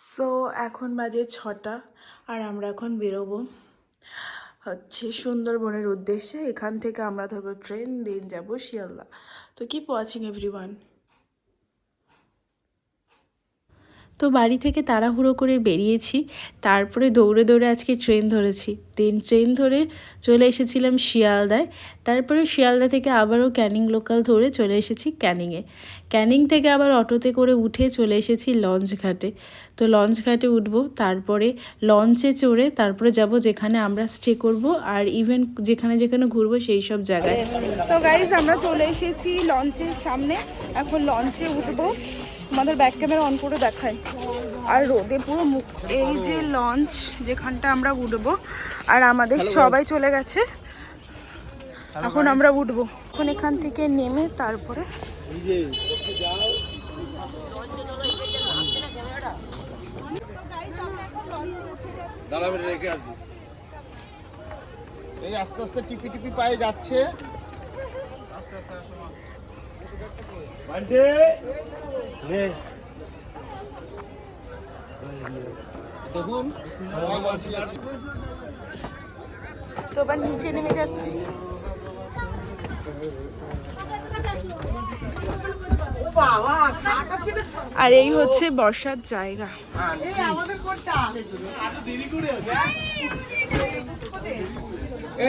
So এখন বাজে ছটা আর আমরা এখন বেরোবো হচ্ছে সুন্দরবনের উদ্দেশ্যে। এখান থেকে আমরা ধরবো ট্রেন, দিন যাব শিয়ালদা। তো কিপ ওয়াচিং এভরিওয়ান তো বাড়ি থেকে তাড়াহুড়ো করে বেরিয়েছি। তারপরে দৌড়ে দৌড়ে আজকে ট্রেন ধরেছি। দেন ট্রেন ধরে চলে এসেছিলাম শিয়ালদায়। তারপরে শিয়ালদা থেকে আবারও ক্যানিং লোকাল ধরে চলে এসেছি ক্যানিংয়ে। ক্যানিং থেকে আবার অটোতে করে উঠে চলে এসেছি লঞ্চ ঘাটে। তো লঞ্চ ঘাটে উঠব, তারপরে লঞ্চে চড়ে তারপরে যাব যেখানে আমরা স্টে করব আর ইভেন যেখানে যেখানে ঘুরবো সেই সব জায়গায়। তো গাইজ আমরা চলে এসেছি লঞ্চের সামনে। এখন লঞ্চে উঠবো। আমাদের ব্যাক ক্যামেরা অন করে দেখায় আর রোদে পুরো মুখ এই যে লঞ্চ যেখানটা আমরা উঠবো আর আমাদের সবাই চলে গেছে। এখন আমরা উঠবো। এখন এখান থেকে নেমে তারপরে দাঁড়াবে রেখে আসবি। এই আস্তে আস্তে টিপি টিপি পায়ে যাচ্ছে। আস্তে আস্তে তো আবার নিচে নেমে যাচ্ছি। আর এই হচ্ছে বর্ষার জায়গা। এ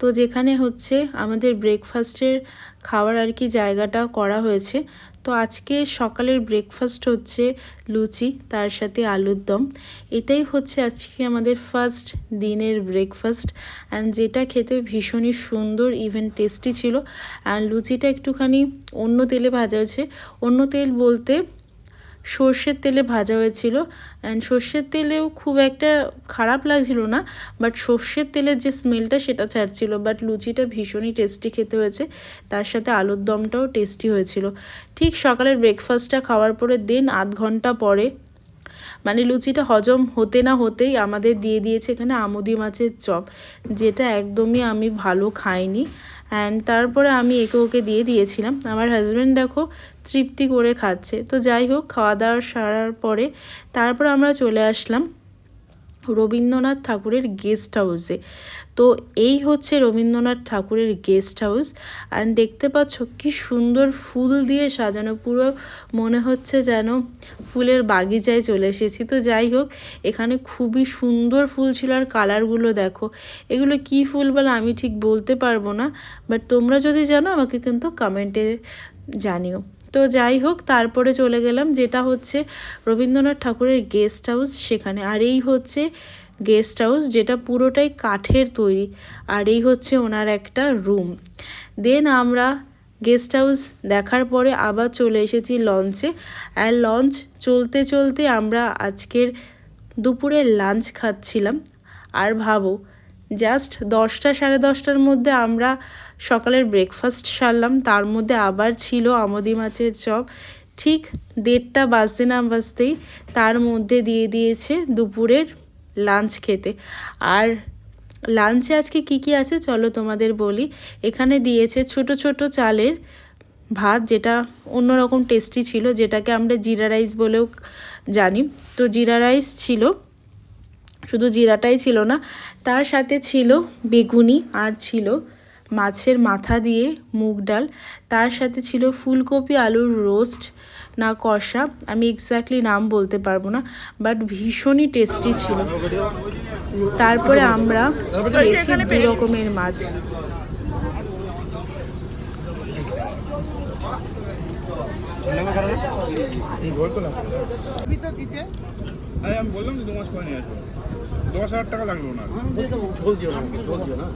তো যেখানে হচ্ছে আমাদের ব্রেকফাস্টের খাওয়ার আর কি জায়গাটা করা হয়েছে। তো আজকে সকালের ব্রেকফাস্ট হচ্ছে লুচি, তার সাথে আলুর দম। এটাই হচ্ছে আজকে আমাদের ফার্স্ট দিনের ব্রেকফাস্ট অ্যান্ড যেটা খেতে ভীষণই সুন্দর ইভেন টেস্টি ছিল। অ্যান্ড লুচিটা একটুখানি অন্য তেলে ভাজা হয়েছে। অন্য তেল বলতে সর্ষের তেলে ভাজা হয়েছিল। অ্যান্ড সর্ষের তেলেও খুব একটা খারাপ লাগছিল না বাট সর্ষের তেলের যে স্মেলটা সেটা ছাড়ছিল বাট লুচিটা ভীষণই টেস্টি খেতে হয়েছে। তার সাথে আলুর দমটাও টেস্টি হয়েছিল। ঠিক সকালের ব্রেকফাস্টটা খাওয়ার পরে দেন আধ ঘণ্টা পরে মানে লুচিটা হজম হতে না হতেই আমাদের দিয়ে দিয়েছে এখানে আমুদি মাছের চপ, যেটা একদমই আমি ভালো খাইনি। অ্যান্ড তারপরে আমি একে ওকে দিয়ে দিয়েছিলাম। আমার হাজব্যান্ড দেখো তৃপ্তি করে খাচ্ছে। তো যাই হোক, খাওয়া দাওয়া সারার পরে তারপর আমরা চলে আসলাম। রবীন্দ্রনাথ ঠাকুরের গেস্ট হাউসে। তো এই হচ্ছে রবীন্দ্রনাথ ঠাকুরের গেস্ট হাউস। অ্যান্ড দেখতে পাচ্ছ কি সুন্দর ফুল দিয়ে সাজানো, পুরো মনে হচ্ছে যেন ফুলের বাগিচায় চলে এসেছি। তো যাই হোক, এখানে খুবই সুন্দর ফুল ছিল। আর কালারগুলো দেখো, এগুলো কি ফুল বলে আমি ঠিক বলতে পারব না বাট তোমরা যদি জানো আমাকে কিন্তু কমেন্টে জানিও। তো যাই হোক, তারপরে চলে গেলাম, যেটা হচ্ছে রবীন্দ্রনাথ ঠাকুরের গেস্ট হাউস সেখানে। আর এই হচ্ছে গেস্ট হাউস যেটা পুরোটাই কাঠের তৈরি, আর এই হচ্ছে ওনার একটা রুম দেন আমরা গেস্ট হাউস দেখার পরে আবার চলে এসেছি লঞ্চে আর লঞ্চ চলতে চলতে আমরা আজকের দুপুরে লাঞ্চ খাচ্ছিলাম। আর ভাবো জাস্ট দশটা সাড়ে দশটার মধ্যে আমরা সকালের ব্রেকফাস্ট সারলাম, তার মধ্যে আবার ছিল আমদি মাছের চপ। ঠিক দেড়টা বাজতে না বাজতেই তার মধ্যে দিয়ে দিয়েছে দুপুরের লাঞ্চ খেতে। আর লাঞ্চে আজকে কি কি আছে চলো তোমাদের বলি। এখানে দিয়েছে ছোট ছোট চালের ভাত, যেটা অন্যরকম টেস্টি ছিল, যেটাকে আমরা জিরা রাইস বলেও জানি। তো জিরা রাইস ছিল, শুধু জিরাটাই ছিল না, তার সাথে ছিল বেগুনি আর ছিল মাছের মাথা দিয়ে মুগ ডাল তার সাথে ছিল ফুলকপি আলুর রোস্ট না কষা আমি এক্স্যাক্টলি নাম বলতে পারব না বাট ভীষণই টেস্টি ছিল। তারপরে আমরা খেয়েছি দু রকমের মাছ। আমি বললাম তো দু মাস পরে নিয়ে আসব। দশ হাজার টাকা লাগল না ঝোল দিও না ঝোল দিও না।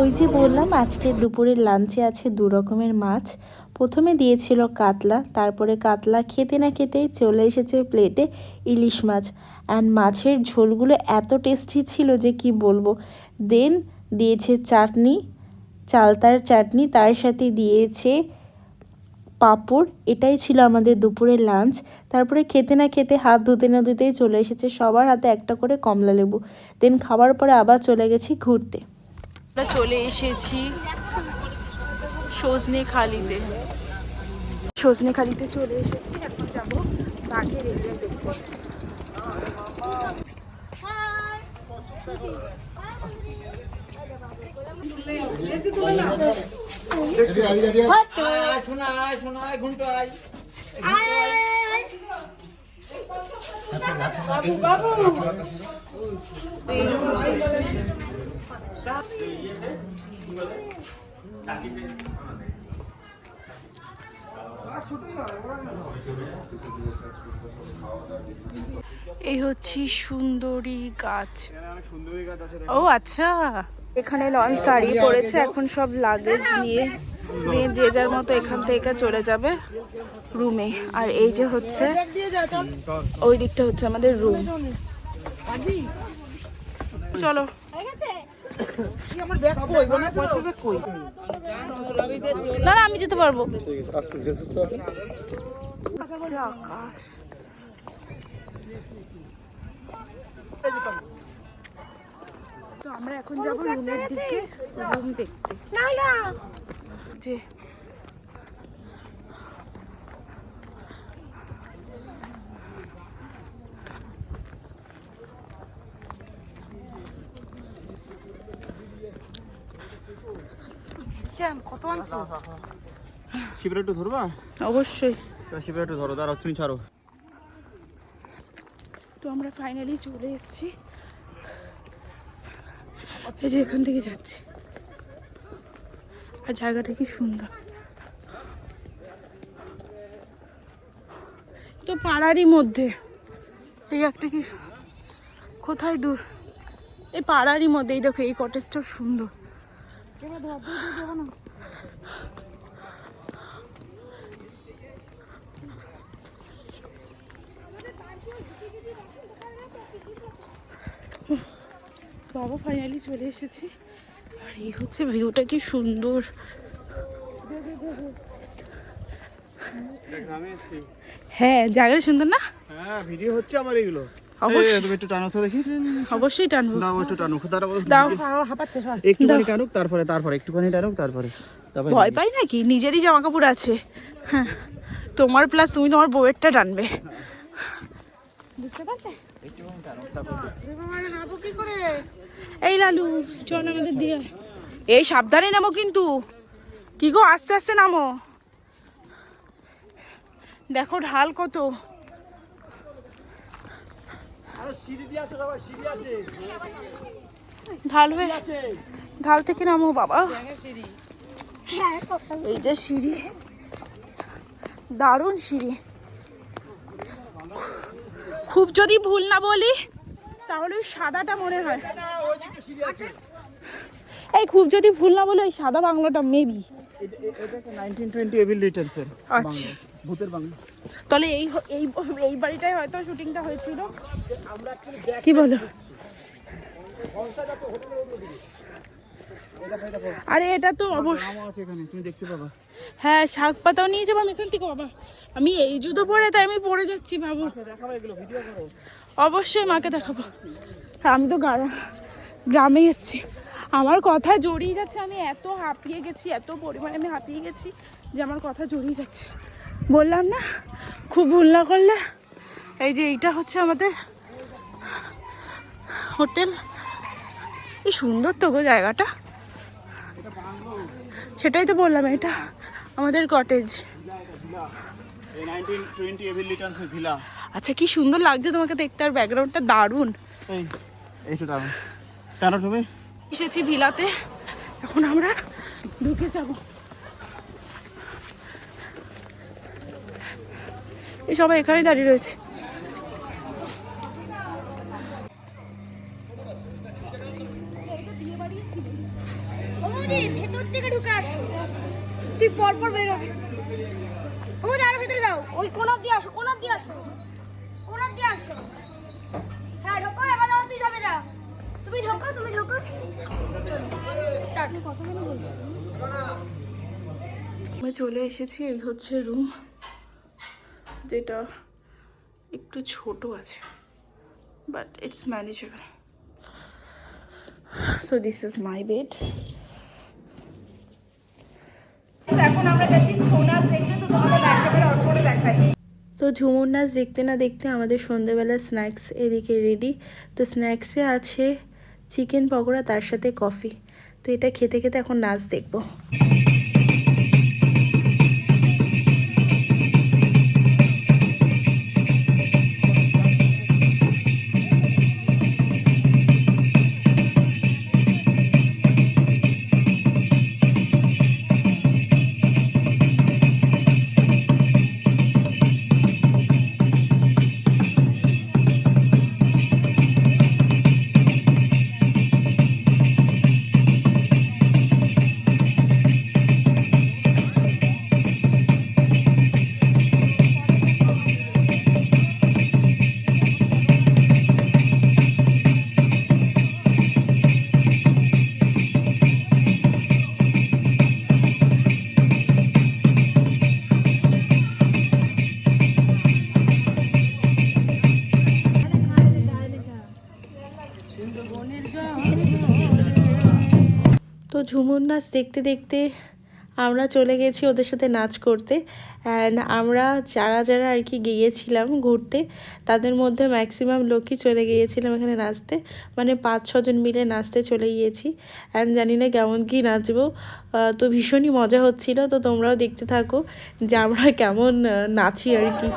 ওই যে বললাম, আজকে দুপুরের লাঞ্চে আছে দু রকমের মাছ। প্রথমে দিয়েছিল কাতলা, তারপরে কাতলা খেতে না খেতেই চলে এসেছে প্লেটে ইলিশ মাছ। অ্যান্ড মাছের ঝোলগুলো এত টেস্টি ছিল যে কি বলব। দেন দিয়েছে চাটনি, চালতার চাটনি, তার সাথে দিয়েছে পাঁপড় এটাই ছিল আমাদের দুপুরের লাঞ্চ তারপরে খেতে না খেতে হাত ধুতে না ধুতেই চলে এসেছে সবার হাতে একটা করে কমলা লেবু। দেন খাবার পরে আবার চলে গেছি ঘুরতে। আমরা চলে এসেছি সজনে খালিতে। সজনে খালিতে চলে এসেছি এখন যাব বাঘের এরিয়া দেখতে। এই হচ্ছে সুন্দরী গাছ। সুন্দরী গাছ আছে ও আচ্ছা। এখানে লঞ্চ দাঁড়িয়ে পড়েছে এখন সব লাগেজ নিয়ে নিয়ে যে যার মতো এখান থেকে চলে যাবে রুমে আর এই যে হচ্ছে ওই দিকটা হচ্ছে আমাদের রুম চলো। না আমি যেতে পারব। আচ্ছা, আকাশ। তো আমরা এখন যাব রুমের দিকে রুম দেখতে। না না। যে শিবরা একটু ধরবা? অবশ্যই। শিবরা একটু ধরো দাঁড়াও তুমি ছাড়ো। তো আমরা ফাইনালি চলে এসেছি। এই যে এখান থেকে যাচ্ছি। আর জায়গাটা কি সুন্দর। তো পাড়ারই মধ্যে। এই একটা কি কোথায় দূর? এই পাড়ারই মধ্যে, এই দেখো, এই কটেজটাও সুন্দর। বাবা ফাইনালি চলে এসেছে। আর এই হচ্ছে ভিউটা কি সুন্দর। হ্যাঁ জায়গাটা সুন্দর না? হ্যাঁ ভিডিও হচ্ছে আমার এগুলো। অবশ্যই। একটু টানো দেখি। অবশ্যই টানবো। দাও একটু টানুক। দাঁড়াও দাও। একটুখানি টানুক তারপরে তারপরে একটুখানি টানুক তারপরে। তারপরে ভয় পাই নাকি? নিজেরই জামা কাপড় আছে। হ্যাঁ। তোমার প্লাস তুমি তোমার বউয়েরটা টানবে। বুঝতে পারলে? নাবো কি করে? এই লালু চল আমাদের দিয়ে এই সাবধানে নামো কিন্তু। কি গো আস্তে আস্তে নামো। দেখো ঢাল কত। ঢাল হয়ে ঢাল থেকে নামো বাবা। এই যে সিঁড়ি। দারুণ সিঁড়ি। খুব যদি ভুল না বলি তাহলে ওই সাদাটা মনে হয়। এই খুব যদি ভুল না বলে ওই সাদা বাংলাটা মেবি আচ্ছা। ভূতের বাংলা। তাহলে এই এই এই বাড়িটাই হয়তো শুটিংটা হয়েছিল। কি বলো? আরে এটা তো অবশ্যই নামও আছে এখানে তুমি দেখতে পাবা। হ্যাঁ শাক পাতাও নিয়ে যাব আমি এখান থেকে বাবা। আমি এই জুতো পরে তাই আমি পরে যাচ্ছি বাবু। অবশ্যই মাকে দেখাবো। আমি তো গ্রামে এসেছি। আমার কথা জড়িয়ে যাচ্ছে, আমি এত হাঁপিয়ে গেছি, এত পরিমাণে আমি হাঁপিয়ে গেছি যে আমার কথা জড়িয়ে যাচ্ছে। বললাম না, খুব ভুল না করলে? এই যে এইটা হচ্ছে আমাদের হোটেল। এই সুন্দর তো গো জায়গাটা। সেটাই তো বললাম, এটা আমাদের কটেজ আচ্ছা কি সুন্দর লাগছে তোমাকে দেখতে আর ব্যাকগ্রাউন্ডটা দারুণ। এই তুমি? এসেছি ভিলাতে এখন আমরা ঢুকে যাব। এই সবাই এখানেই দাঁড়িয়ে রয়েছে ওমনি ভেতর থেকে ঢুকে আসো তুই পর পর বেরোবি ওমনি আরও ভেতরে যাও ওই কোনা দিয়ে আসো কোনা দিয়ে আসো কোনা দিয়ে আসো হ্যাঁ ঢোকো এবার দাও তুই যাবে যা তুমি ঢোকো তুমি ঢোকো আমি চলে এসেছি এই হচ্ছে রুম যেটা একটু ছোট আছে but it's manageable so this is my bed এখন আমরা যাচ্ছি ছৌ নাচ দেখতে তো তোমাদের ব্যাকগ্রাউন্ডে অন করে দেখাই। তো ঝুমুর নাচ দেখতে না দেখতে আমাদের সন্ধেবেলা স্ন্যাক্স এদিকে রেডি তো স্ন্যাক্সে আছে চিকেন পকোড়া তার সাথে কফি তো এটা খেতে খেতে এখন নাচ দেখব। তো ঝুমুর নাচ দেখতে দেখতে আমরা চলে গেছি ওদের সাথে নাচ করতে। অ্যান্ড আমরা যারা যারা আর কি গিয়েছিলাম ঘুরতে, তাদের মধ্যে ম্যাক্সিমাম লোকই চলে গিয়েছিলাম এখানে নাচতে। মানে পাঁচ, ছজন মিলে নাচতে চলে গিয়েছি। অ্যান্ড জানি না কেমন কি নাচবো। তো ভীষণই মজা হচ্ছিল। তো তোমরাও দেখতে থাকো যে আমরা কেমন নাচি আর কি।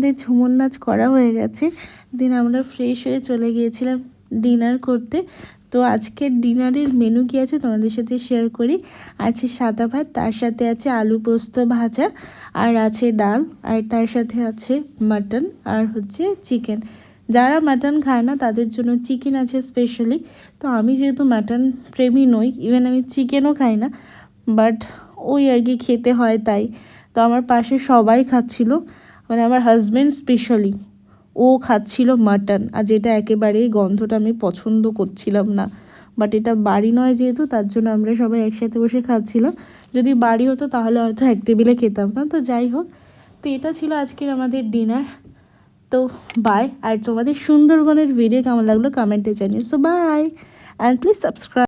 আমাদের ঝুমুর নাচ করা হয়ে গেছে। দিন আমরা ফ্রেশ হয়ে চলে গিয়েছিলাম ডিনার করতে। তো আজকের ডিনারের মেনু কী আছে তোমাদের সাথে শেয়ার করি। আছে সাদা ভাত, তার সাথে আছে আলু পোস্ত ভাজা, আর আছে ডাল, আর তার সাথে আছে মাটন আর হচ্ছে চিকেন যারা মাটন খায় না, তাদের জন্য চিকেন আছে স্পেশালি তো আমি যেহেতু মাটন প্রেমী নই ইভেন আমি চিকেনও খাই না বাট ওই আর কি খেতে হয় তাই। তো আমার পাশে সবাই খাচ্ছিল। মানে আমার হাজব্যান্ড স্পেশালি ও খাচ্ছিল মাটন আর যেটা একেবারেই গন্ধটা আমি পছন্দ করছিলাম না। বাট এটা বাড়ি নয় যেহেতু, তার জন্য আমরা সবাই একসাথে বসে খাচ্ছিলাম যদি বাড়ি হতো, তাহলে হয়তো এক টেবিলে খেতাম না। তো যাই হোক, তো এটা ছিল আজকের আমাদের ডিনার তো বাই আর তোমাদের সুন্দরবনের ভিডিও কেমন লাগল কমেন্টে জানিও। So bye and please subscribe